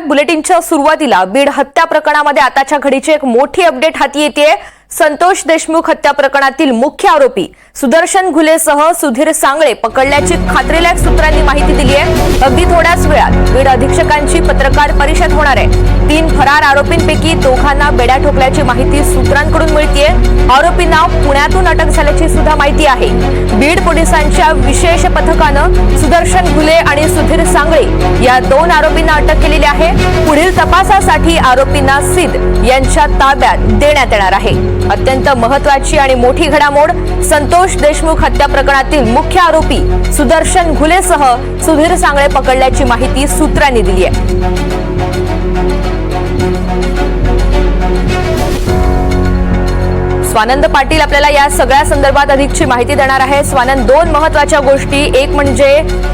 बुलेटिनच्या सुरुवातीला बीड हत्या प्रकरणामध्ये आताच्या घडीची एक मोठी अपडेट हाती येते संतोष देशमुख हत्या प्रकरणातील मुख्य आरोपी सुदर्शन घुलेसह सुधीर सांगळे पकडल्याची खात्रीलायक सूत्रांनी माहिती दिली आहे. अगदी थोड्याच वेळात बीड अधीक्षकांची पत्रकार परिषद होणार आहे. तीन फरार आरोपींपैकी दोघांना बेड्या ठोकल्याची माहिती सूत्रांकडून मिळतीये. आरोपींना पुण्यातून अटक झाल्याची सुद्धा माहिती आहे. बीड पोलिसांच्या विशेष पथकानं सुदर्शन घुले आणि सुधीर सांगळे या दोन आरोपींना अटक केलेली आहे. पुढील तपासासाठी आरोपींना सिद्ध यांच्या ताब्यात देण्यात येणार आहे. अत्यंत महत्वाची आणि मोठी घडामोड. संतोष देशमुख हत्या प्रकरणातील मुख्य आरोपी सुदर्शन घुलेसह सुधीर सांगळे पकडल्याची माहिती सूत्रांनी दिली आहे. स्वानंद पाटील आपल्याला या सगळ्या संदर्भात अधिकची माहिती देणार आहे स्वानंद दोन महत्त्वाच्या गोष्टी. एक म्हणजे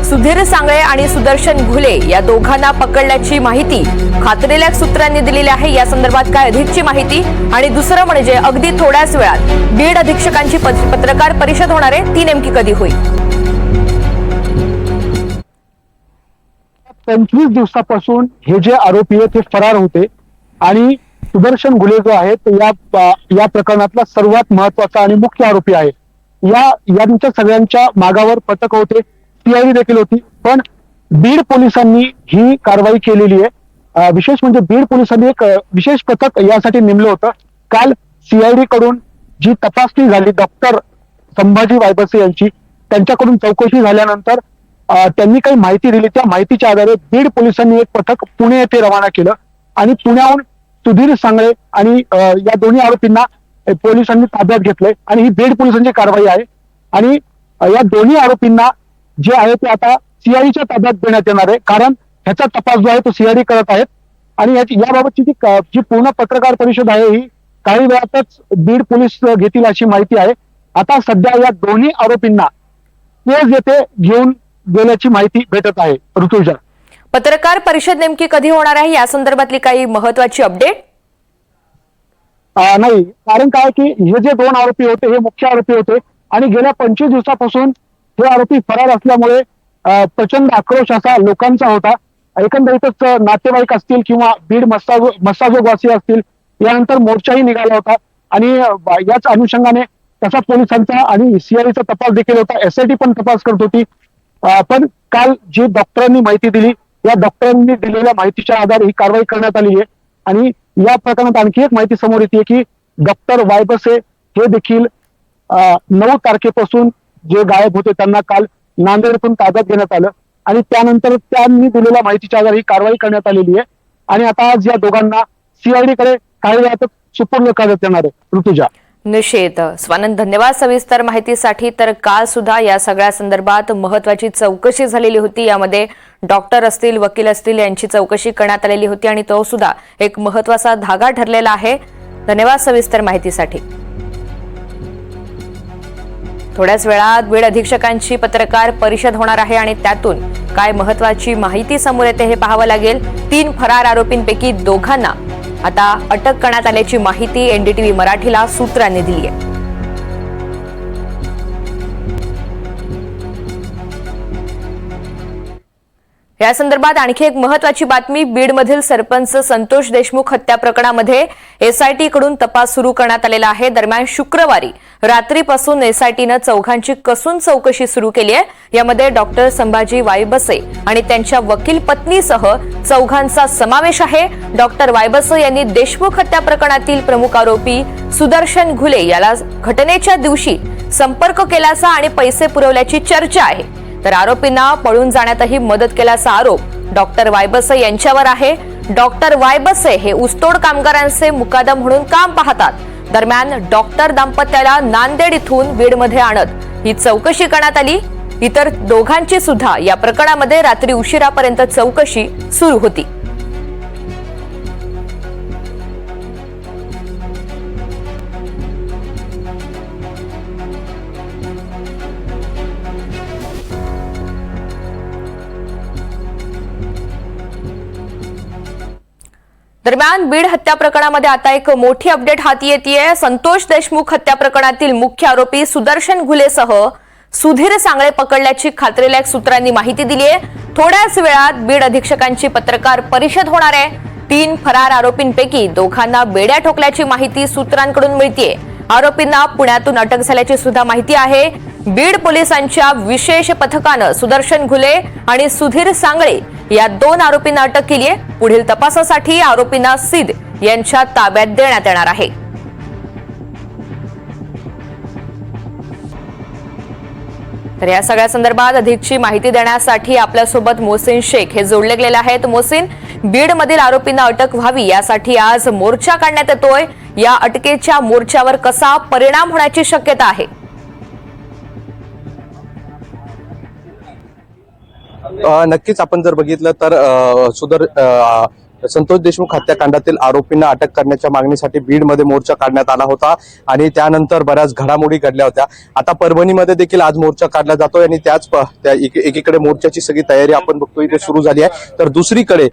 सुधीर सांगळे आणि सुदर्शन घुले या दोघांना पकडल्याची माहिती खात्रीलायक सूत्रांनी दिलेली आहे. या संदर्भात काय अधिकची माहिती? आणि दुसरं म्हणजे अगदी थोड्याच वेळात बीड अधीक्षकांची पत्रकार परिषद होणार आहे. ती नेमकी कधी होईल? पंचवीस दिवसापासून हे जे आरोपी आहेत ते फरार होते. आणि सुदर्शन घुले जो आहे तो या या प्रकरणातला सर्वात महत्त्वाचा आणि मुख्य आरोपी आहे. या यांच्या सगळ्यांच्या मागावर पथक होते सीआयडी देखील होती पण बीड पोलिसांनी ही कारवाई केलेली आहे. विशेष म्हणजे बीड पोलिसांनी एक विशेष पथक यासाठी नेमलं होतं. काल सीआयडी कडून जी तपासणी झाली डॉक्टर संभाजी वायबसे यांची त्यांच्याकडून चौकशी झाल्यानंतर त्यांनी काही माहिती दिली. त्या माहितीच्या आधारे बीड पोलिसांनी एक पथक पुणे येथे रवाना केलं आणि पुण्याहून सुधीर सांगळे आणि या दोन्ही आरोपींना पोलिसांनी ताब्यात घेतलंय आणि ही बीड पोलिसांची कारवाई आहे. आणि या दोन्ही आरोपींना जे आहे ते आता सीआयडीच्या ताब्यात देण्यात येणार आहे. कारण ह्याचा तपास जो आहे तो सीआयडी करत आहेत. आणि याची याबाबतची जी जी पूर्ण पत्रकार परिषद आहे ही काही वेळातच बीड पोलीस घेतील अशी माहिती आहे. आता सध्या या दोन्ही आरोपींना केज येथे घेऊन गेल्याची माहिती भेटत आहे. ऋतुजा. पत्रकार परिषद नेमकी कधी होणार आहे? या संदर्भातली काही महत्वाची अपडेट नाही. कारण काय की हे जे दोन आरोपी होते हे मुख्य आरोपी होते आणि गेल्या पंचवीस दिवसापासून हे आरोपी फरार असल्यामुळे प्रचंड आक्रोश असा लोकांचा होता. एकंदरीतच नातेवाईक असतील किंवा बीड मस्साजो मस्साजोगवासी असतील यानंतर मोर्चाही निघाला होता. आणि याच अनुषंगाने तसा पोलिसांचा आणि सीआयचा तपास देखील होता. एसआयटी पण तपास करत होती. पण काल जी डॉक्टरांनी माहिती दिली या डॉक्टरांनी दिलेल्या माहितीच्या आधारे ही कारवाई करण्यात आली आहे. आणि या प्रकरणात आणखी एक माहिती समोर येते की डॉक्टर वायबसे हे देखील नऊ तारखेपासून जे गायब होते त्यांना काल नांदेडतून ताब्यात घेण्यात आलं. आणि त्यानंतर त्यांनी दिलेल्या माहितीच्या आधारे ही कारवाई करण्यात आलेली आहे. आणि आता आज या दोघांना सीआयडी कडे काही वेळातच सुपूर्ण करण्यात येणार आहे. ऋतुजा. निषेध. स्वानंद धन्यवाद सविस्तर माहितीसाठी. तर काल सुद्धा या सगळ्या संदर्भात महत्वाची चौकशी झालेली होती. यामध्ये डॉक्टर असतील वकील असतील यांची चौकशी करण्यात आलेली होती आणि तो सुद्धा एक महत्त्वाचा धागा ठरलेला आहे. धन्यवाद सविस्तर माहितीसाठी. थोड्याच वेळात बीड अधीक्षकांची पत्रकार परिषद होणार आहे आणि त्यातून काय महत्वाची माहिती समोर येते हे पाहावं लागेल. तीन फरार आरोपींपैकी दोघांना आता अटक करण्यात आल्याची माहिती एनडीटीव्ही मराठीला सूत्रांनी दिली आहे. या संदर्भात आणखी एक महत्वाची बातमी बीडमधील सरपंच संतोष देशमुख हत्या प्रकरणामध्ये एसआयटी कडून तपास सुरू करण्यात आलेला आहे. दरम्यान शुक्रवारी रात्रीपासून एसआयटीनं चौघांची कसून चौकशी सुरू केली आहे. यामध्ये डॉक्टर संभाजी वायबसे आणि त्यांच्या वकील पत्नीसह चौघांचा समावेश आहे. डॉक्टर वायबसे यांनी देशमुख हत्या प्रकरणातील प्रमुख आरोपी सुदर्शन घुले याला घटनेच्या दिवशी संपर्क केल्याचा आणि पैसे पुरवल्याची चर्चा आहे. तर आरोपींना पळून जाण्यातही मदत केल्याचा आरोप डॉक्टर वायबसे यांच्यावर आहे. डॉक्टर वायबसे हे ऊसतोड कामगारांचे मुकादम म्हणून काम पाहतात. दरम्यान डॉक्टर दाम्पत्याला नांदेड इथून बीडमध्ये आणत ही चौकशी करण्यात आली. इतर दोघांची सुद्धा या प्रकरणामध्ये रात्री उशिरापर्यंत चौकशी सुरू होती. दरम्यान बीड हत्या प्रकरणामध्ये आता एक मोठी अपडेट हाती येते संतोष देशमुख हत्या प्रकरणातील मुख्य आरोपी सुदर्शन घुलेसह सुधीर सांगळे पकडल्याची खात्रीलायक सूत्रांनी माहिती दिली आहे थोड्याच वेळात बीड अधीक्षकांची पत्रकार परिषद होणार आहे. तीन फरार आरोपींपैकी दोघांना बेड्या ठोकल्याची माहिती सूत्रांकडून मिळतीये. आरोपींना पुण्यातून अटक झाल्याची सुद्धा माहिती आहे. बीड पोलिसांच्या विशेष पथकानं सुदर्शन घुले आणि सुधीर सांगळे या दोन आरोपींना अटक केली आहे. पुढील तपासासाठी आरोपींना सिद यांच्या ताब्यात देण्यात येणार आहे. तर या सगळ्या संदर्भात अधिकची माहिती देण्यासाठी आपल्यासोबत मोहसिन शेख हे जोडले गेलेले आहेत. मोहसिन बीडमधील आरोपींना अटक व्हावी यासाठी आज मोर्चा काढण्यात येतोय. या अटकेच्या मोर्चावर कसा परिणाम होण्याची शक्यता आहे? नक्कीच आपण जर बघितलं तर अ, सुधर अ, संतोष देशमुख हत्याकांडातील आरोपींना अटक करण्याच्या मागणीसाठी बीडमध्ये मोर्चा काढण्यात आला होता आणि त्यानंतर बऱ्याच घडामोडी घडल्या होत्या. आता परभणीमध्ये देखील आज मोर्चा काढला जातोय आणि त्याच एकीकडे मोर्चाची सगळी तयारी आपण बघतोय. इथे सुरू झाली आहे. तर दुसरीकडे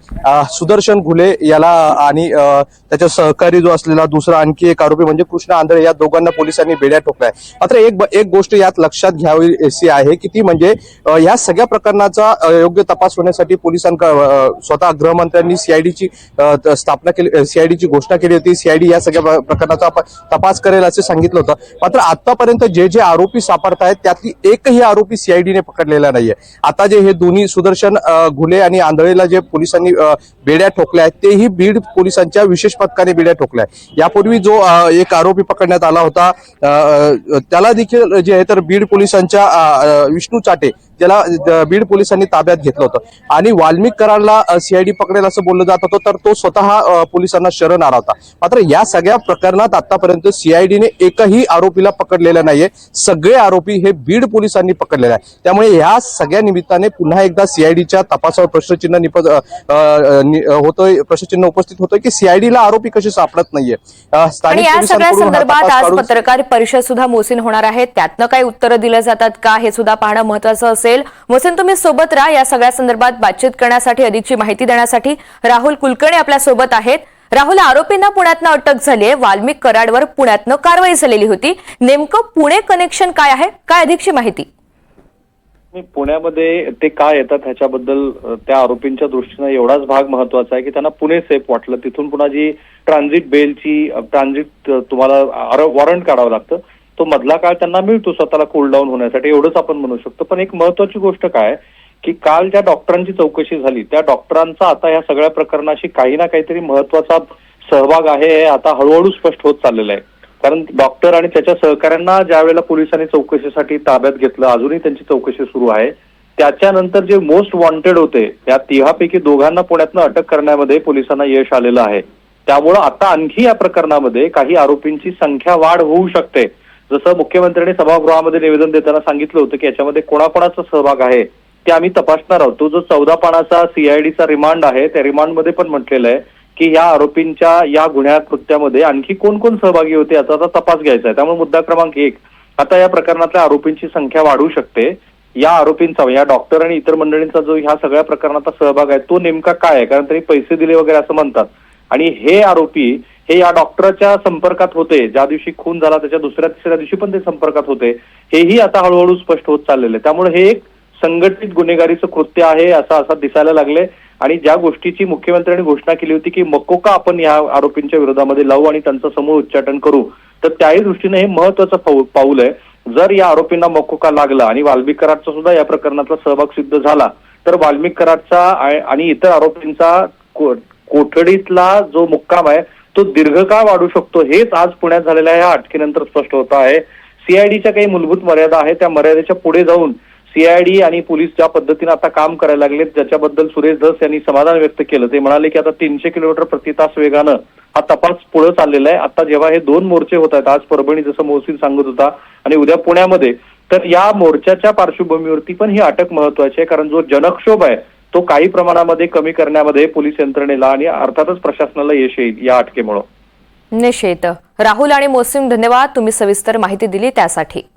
सुदर्शन घुले याला आणि त्याच्या सहकारी जो असलेला दुसरा आणखी एक आरोपी म्हणजे कृष्ण आंधळे या दोघांना पोलिसांनी बेड्या ठोकल्या मात्र एक एक गोष्ट यात लक्षात घ्यावी अशी आहे की ती म्हणजे या सगळ्या प्रकरणाचा योग्य तपास होण्यासाठी पोलिसांक स्वतः गृहमंत्र्यांनी सीआयडीची स्थापना केली सीआयडीची घोषणा केली होती. सीआयडी या सगळ्या प्रकरणाचा तपास करेल असं सांगितलं होतं. मात्र आतापर्यंत जे जे आरोपी सापडत आहेत त्यातली एकही आरोपी सीआयडीने पकडलेला नाहीये. आता जे हे दोन्ही सुदर्शन घुले आणि आंधळेला जे पोलिसांनी बेड्या ठोकल्या आहेत तेही बीड पोलिसांच्या विशेष पथकाने बेड्या ठोकल्या आहेत. यापूर्वी जो एक आरोपी पकडण्यात आला होता त्याला देखील जे आहे तर बीड पोलिसांच्या विष्णू चाटे त्याला बीड पोलिसांनी ताब्यात घेतलं होतं. आणि वाल्मिक कराडला सीआयडी पकडेल असं बोललं जात होतं तर तो स्वतः पोलिसांना शरण आला होता. मात्र या सगळ्या प्रकरणात आतापर्यंत सीआयडीने एकही आरोपीला पकडलेला नाहीये. सगळे आरोपी हे बीड पोलिसांनी पकडलेले आहे त्यामुळे या सगळ्या निमित्ताने पुन्हा एकदा सीआयडीच्या तपासावर प्रश्नचिन्ह निप होतोय प्रश्नचिन्ह उपस्थित होतोय की सीआयडीला आरोपी कसे सापडत नाहीये? स्थानिक या सगळ्या संदर्भात आज पत्रकार परिषद सुद्धा मोहसिन होणार आहे. त्यातनं काही उत्तरं दिलं जातात का हे सुद्धा पाहणं महत्वाचं असेल. मोहसिन तुम्ही सोबत राहा. या सगळ्या संदर्भात बातचीत करण्यासाठी अधिकची माहिती देण्यासाठी राहुल कुलकर्णी आपल्यासोबत आहेत. राहुल आरोपींना पुण्यातनं अटक झाली आहे. वाल्मिक कराडवर पुण्यातनं कारवाई झालेली होती. नेमकं पुणे कनेक्शन काय आहे? काय अधिकची माहिती? मी पुण्यामध्ये ते काय येतात ह्याच्याबद्दल त्या आरोपींच्या दृष्टीनं एवढाच भाग महत्त्वाचा आहे की त्यांना पुणे सेफ वाटलं. तिथून पुन्हा जी ट्रान्झिट बेलची ट्रान्झिट तुम्हाला वॉरंट काढावं लागतं. तो मधला काळ त्यांना मिळतो स्वतःला कूल डाऊन होण्यासाठी एवढंच आपण म्हणू शकतो. पण एक महत्वाची गोष्ट काय की काल ज्या डॉक्टरांची चौकशी झाली त्या डॉक्टरांचा आता या सगळ्या प्रकरणाशी काही ना काहीतरी महत्त्वाचा सहभाग आहे हे आता हळूहळू स्पष्ट होत चाललेलं आहे. कारण डॉक्टर आणि त्याच्या सहकाऱ्यांना ज्या वेळेला पोलिसांनी चौकशीसाठी ताब्यात घेतलं अजूनही त्यांची चौकशी सुरू आहे. त्याच्यानंतर जे मोस्ट वॉन्टेड होते त्या तिघापैकी दोघांना पुण्यातनं अटक करण्यामध्ये पोलिसांना यश आलेलं आहे. त्यामुळं आता आणखी या प्रकरणामध्ये काही आरोपींची संख्या वाढ होऊ शकते. जसं मुख्यमंत्र्यांनी सभागृहामध्ये निवेदन देताना सांगितलं होतं की याच्यामध्ये कोणाकोणाचा सहभाग आहे ते आम्ही तपासणार आहोत. तो जो चौदा पानाचा सीआयडीचा रिमांड आहे त्या रिमांडमध्ये पण म्हटलेलं आहे की या आरोपींच्या या गुन्ह्या कृत्यामध्ये आणखी कोण कोण सहभागी होते याचा आता तपास घ्यायचा आहे. त्यामुळे मुद्दा क्रमांक एक आता या प्रकरणातल्या आरोपींची संख्या वाढू शकते. या आरोपींचा या डॉक्टर आणि इतर मंडळींचा जो ह्या सगळ्या प्रकरणाचा सहभाग आहे तो नेमका काय आहे? कारण त्यांनी पैसे दिले वगैरे असं म्हणतात. आणि हे आरोपी हे या डॉक्टरच्या संपर्कात होते. ज्या दिवशी खून झाला त्याच्या दुसऱ्या तिसऱ्या दिवशी पण ते संपर्कात होते. हेही आता हळूहळू स्पष्ट होत चाललेलं आहे. त्यामुळे हे एक संघटित गुन्हेगारीचं कृत्य आहे असं असं दिसायला लागले आणि ज्या गोष्टीची मुख्यमंत्र्यांनी घोषणा केली होती की मकोका आपण या आरोपींच्या विरोधामध्ये लावू आणि त्यांचं समूळ उच्चाटन करू तर त्याही दृष्टीने हे महत्वाचं पाऊल आहे. जर या आरोपींना मकोका लागला आणि वाल्मिक कराडचा सुद्धा या प्रकरणातला सहभाग सिद्ध झाला तर वाल्मिक कराडचा आणि इतर आरोपींचा कोठडीतला जो मुक्काम आहे तो दीर्घकाळ वाढू शकतो हेच आज पुण्यात झालेल्या या अटकेनंतर स्पष्ट होत आहे. सीआयडीच्या काही मूलभूत मर्यादा आहेत त्या मर्यादेच्या पुढे जाऊन सीआयडी आणि पोलीस ज्या पद्धतीने आता काम करायला लागलेत ज्याच्याबद्दल सुरेश धस यांनी समाधान व्यक्त केलं ते म्हणाले की आता तीनशे किलोमीटर प्रति तास वेगानं हा तपास पुढे चाललेला आहे. आता जेव्हा हे दोन मोर्चे होत आहेत आज परभणी जसं मोहसिन सांगत होता आणि उद्या पुण्यामध्ये तर या मोर्चाच्या पार्श्वभूमीवरती पण ही अटक महत्वाची आहे कारण जो जनक्षोभ आहे तो काही प्रमाणामध्ये कमी करण्यामध्ये पोलीस यंत्रणेला आणि अर्थातच प्रशासनाला यश येईल या अटकेमुळं. निश्चित. राहुल आणि मोसिम धन्यवाद. तुम्ही सविस्तर माहिती दिली त्यासाठी.